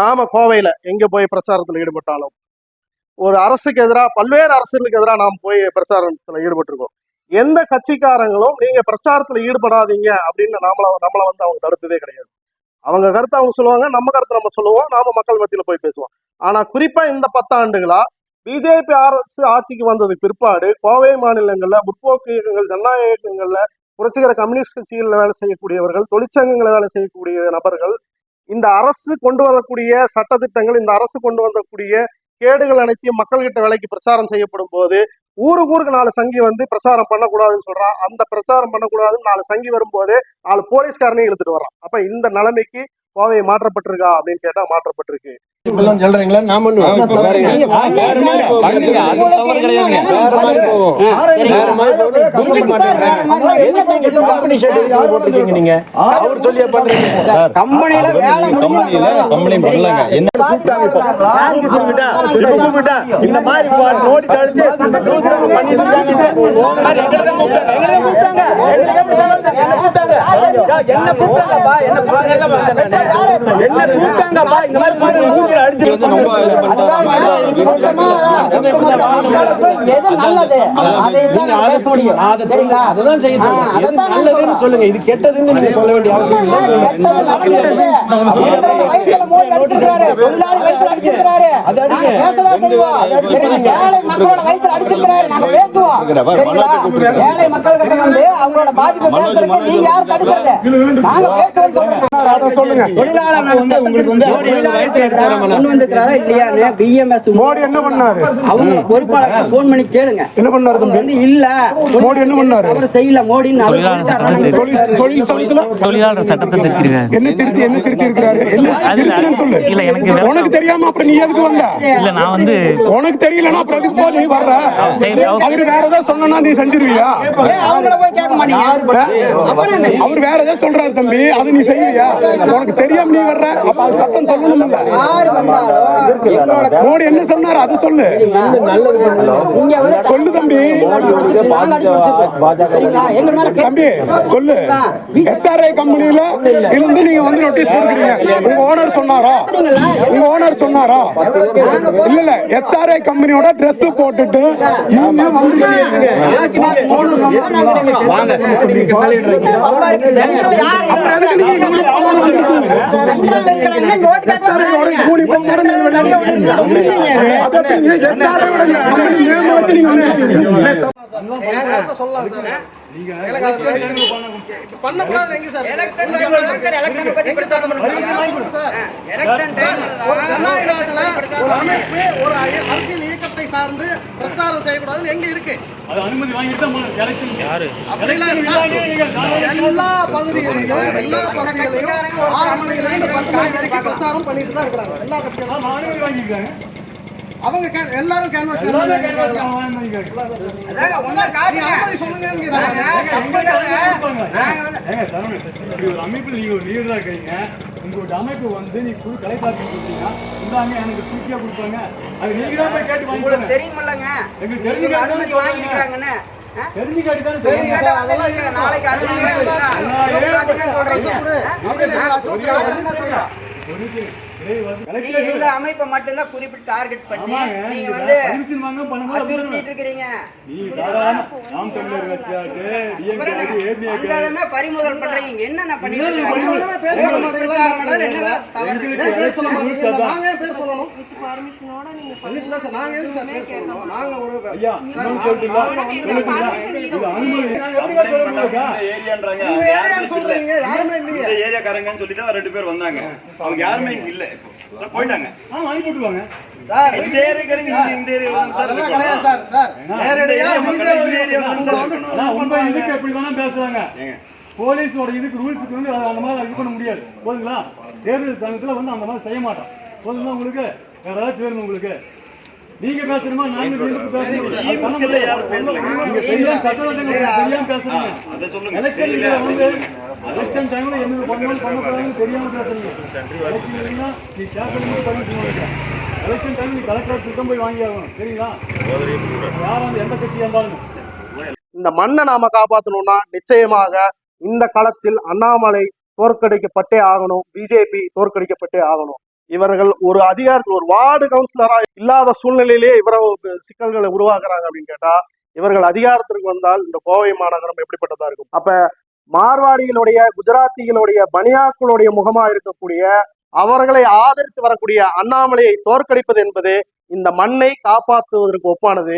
நாம கோவையில எங்க போய் பிரச்சாரத்துல ஈடுபட்டாலும் ஒரு அரசுக்கு எதிராக பல்வேறு அரசுகளுக்கு எதிராக நாம் போய் பிரச்சாரத்துல ஈடுபட்டிருக்கோம். எந்த கட்சிக்காரங்களும் நீங்க பிரச்சாரத்துல ஈடுபடாதீங்க அப்படின்னு நம்மள நம்மளை வந்து அவங்க தடுத்ததே கிடையாது. அவங்க கருத்தை அவங்க சொல்லுவாங்க நம்ம கருத்தை நம்ம சொல்லுவோம் நாம மக்கள் மத்தியில போய் பேசுவோம். ஆனா குறிப்பா இந்த பத்தாண்டுகளா பிஜேபி அரசு ஆட்சிக்கு வந்ததுக்கு பிற்பாடு கோவை மாநிலங்கள்ல முற்போக்கு இயக்கங்கள் ஜனநாயக இயக்கங்கள்ல புரட்சிகர கம்யூனிஸ்ட் கட்சிகளில் வேலை செய்யக்கூடியவர்கள் தொழிற்சங்கங்களில் வேலை செய்யக்கூடிய நபர்கள் இந்த அரசு கொண்டு வரக்கூடிய சட்டத்திட்டங்கள் இந்த அரசு கொண்டு வரக்கூடிய கேடுகள் அனைத்தையும் மக்கள்கிட்ட விலைக்கு பிரச்சாரம் செய்யப்படும் போது ஊருக்கு ஊருக்கு நாலு சங்கி வந்து பிரச்சாரம் பண்ணக்கூடாதுன்னு சொல்றான் அந்த பிரச்சாரம் பண்ணக்கூடாதுன்னு நாலு சங்கி வரும்போது நாலு போலீஸ்காரனையும் இழுத்துட்டு வர்றான். அப்ப இந்த நிலைமைக்கு கோவை மாற்றப்பட்டிருக்கா அப்படின்னு கேட்டா மாற்றப்பட்டிருக்கு. இப்பெல்லாம் சொல்றீங்களா நான் போட்டிருக்கீங்க நீங்க? அவர் சொல்லியே பண்றீங்க. கம்பெனில வேலை முடிஞ்சு. கம்பெனி பண்ணலங்க. என்ன இப்ப கூப்பிட்டா, இப்ப கூப்பிட்டா, இந்த மாதிரி வா- நோட்டீஸ் அடிச்சு, நூற்றுக்கணக்கான பண்ணிட்டு உங்க மாதிரி எங்களை தான் கூப்பிட்டாங்க. எங்களை தான் கூப்பிட்டாங்க. எங்களை தான் கூப்பிட்டாங்க. என்ன கூப்பிட்டாங்க? யா, என்ன கூப்பிட்டாங்கப்பா? என்ன கூப்பிட்டாங்கப்பா? என்ன கூப்பிட்டாங்கப்பா? இந்த மாதிரி அடிச்சு எது நல்லது அதை தான் முடியும் சொல்லுங்க. சரிங்களா அதுதான் செய்ய ஆ, சொல்றேன். எது அதைத்தான் நாங்க நல்லதுன்னு சொல்றோம். சொல்லுங்க இது கெட்டதுன்னு நீங்க சொல்ல வேண்டிய அவசியம் இல்லை கெட்டது நடந்துருக்குது. இவங்க வயித்துல மோதி அடிச்சிருக்காரு. தொழிலாளி வயித்துல அடிச்சிருக்காரு. அது அடிங்க. நாங்க பேசதான் செய்வோம். சரிங்களா? ஏழை மக்களோட வயித்துல அடிச்சிருக்காரு. நாங்க பேசுவோம். சரிங்களா? ஏழை மக்கள்கிட்ட வந்து அவங்களோட பாதிப்பு பேசுறதுக்கு நீங்க யார் தடுக்கிறது? நாங்க பேசுவோம்னு சொல்றோம். சொல்லுங்க தொழிலாளர் நல உங்களுக்கு வந்து அடிச்சாரா? கொண்டு இல்லையான்னு BMS மோடி என்ன பண்ணாரு? அவங்க பொறுப்பாளர் போன் பண்ணி கேளுங்க. என்ன பண்ணாரு வந்து இல்ல. மோடி என்ன பண்ணாரு? அவர் செய்யல. சட்டத்தை தொழில் தொழில் சமயத்துல தொழிலாளர் சட்டத்தை திருத்திருக்காரு என்ன திருத்தி என்ன திருத்தி இருக்கிறாரு என்ன திருத்தலன்னு சொல்லு. இல்ல, எனக்கு உனக்கு தெரியாம அப்புறம் நீ எதுக்கு வந்த? இல்ல நான் வந்து உனக்கு தெரியலன்னா அப்புறம் எதுக்கு போ நீ வர்ற? அவர்- வேற ஏதாவது சொன்னா நீ செஞ்சிருவியா? அவங்கள போய் கேட்க மாட்டீங்க. அப்புறம் என்ன? அவர் வேற ஏதாவது சொல்றாரு தம்பி அது நீ செய்வியா? உனக்கு தெரியாம நீ வர்ற. அப்ப அது சட்டம் சொல்லணும் இல்ல யாரு வந்தாலும் மோடி என்ன சொன்னாரு? அது சொல்லு. சொல்லு தம்பி. தம்பி சொல்லு. எஸ்ஆர்ஐ கம்பெனில இருந்து நீங்க வந்து நோட்டீஸ் கொடுக்குறீங்க. உங்க ஓனர் சொன்னாரா? உங்க ஓனர் சொன்னாரா? இல்ல இல்ல. எஸ்ஆர்ஐ கம்பெனியோட Dress போட்டுட்டு. கூலி போகும்போது பண்ணக்கூடாது எங்க சார் எலெக்ஷன் சார் எலெக்ஷனை பத்தி முடியும். எலெக்ஷன் டைம்ல ஒரு அமைப்பு ஒரு அரசியல் இயக்கத்தை சார்ந்து பிரச்சாரம் செய்யக்கூடாதுன்னு எங்க இருக்கு? எல்லா பகுதிகளிலும் எல்லா பகுதிகளிலும் ஆறு மணில இருந்து பத்து மணி வரைக்கும் பிரச்சாரம் பண்ணிட்டு தான் இருக்கிறாங்க. எல்லா கட்சிகளும். அவங்க எல்லாரும் கேன்வாஸ் அமைப்பில் நீங்க ஒரு லீடரா இருக்கீங்க. உங்களோட அமைப்பு வந்து நீ புது கலைப்பாத்தி கொடுத்தீங்கன்னா இந்தாங்க எனக்கு சூக்கியா கொடுப்பாங்க. அது நீங்க தான் போய் கேட்டு உங்களுக்கு வாங்கிக்கோங்க தெரியுமில்லங்க. எங்களுக்கு தெரிஞ்சு அனுமதி வாங்கியிருக்கிறாங்கன்னு. ஆ? தெரிஞ்சு காட்டி தானே இல்லைங்க. நாளைக்கு அனுமதி சொல்றீங்க. நாங்க எங்க அமைப்பை மட்டும்தான் குறிப்பிட்டு டார்கெட் பண்ணி நீங்க வந்து அச்சுறுத்திட்டு இருக்கிறீங்க. பறிமுதல் பண்றீங்க. என்னென்ன பண்ணிட்டு இந்த ஏரியாக்காரங்கன்னு சொல்லி தான் ரெண்டு பேர் வந்தாங்க. அவங்க யாருமே இங்க இல்ல. போயிட்டாங்க. ஆ வாங்கி போட்டுவாங்க சார் இந்த தான் சார் கிடையாது சார் சார். நேரடியா இந்த சார். உங்க இதுக்கு எப்படி வேணா பேசுறாங்க. போலீஸோட இதுக்கு ரூல்ஸுக்கு வந்து அந்த மாதிரி இது பண்ண முடியாது. போதுங்களா? தேர்தல் சமயத்துல வந்து அந்த மாதிரி செய்ய மாட்டோம். போதுங்களா உங்களுக்கு? வேற ஏதாச்சும் வேணும் உங்களுக்கு? நீங்க பேசணுமா? நாங்க எதிர்த்து பேசணும்? அது பண்ண திமுக ல யாரும் முடியாது. பேசல. நீங்க சரியான சட்டவட்டங்களை தெரியாம பேசுறீங்க அதை சொல்லுங்க. எலெக்ஷன் தெரியல வந்து அப்படின்னு எலெக்ஷன் டைம்ல என்ன பண்ணணும் பண்ணக்கூடாதுன்னு தெரியாம பேசுறீங்க எலெக்ஷன் இல்லைன்னா நீ கேட்கணும் பண்ணிட்டு எலெக்ஷன் டைம் நீ கலெக்டர் சுத்தம் போய் வாங்கி ஆகணும். சரிங்களா? யார் எந்த கட்சியா இருந்தாலும். இந்த மண்ணை நாம காப்பாற்றணும்னா நிச்சயமாக இந்த களத்தில் அண்ணாமலை தோற்கடிக்கப்பட்டே ஆகணும். பிஜேபி தோற்கடிக்கப்பட்டே ஆகணும். இவர்கள் ஒரு அதிகாரத்தில் ஒரு வார்டு கவுன்சிலரா இல்லாத சூழ்நிலையிலேயே இவ்வளவு சிக்கல்களை உருவாக்குறாங்க அப்படின்னு கேட்டா இவர்கள் அதிகாரத்திற்கு வந்தால் இந்த கோவை மாநகரம் எப்படிப்பட்டதா இருக்கும்? அப்ப மார்வாடிகளுடைய குஜராத்திகளுடைய பனியாக்களுடைய முகமா இருக்கக்கூடிய அவர்களை ஆதரித்து வரக்கூடிய அண்ணாமலையை தோற்கடிப்பது என்பது இந்த மண்ணை காப்பாற்றுவதற்கு ஒப்பானது.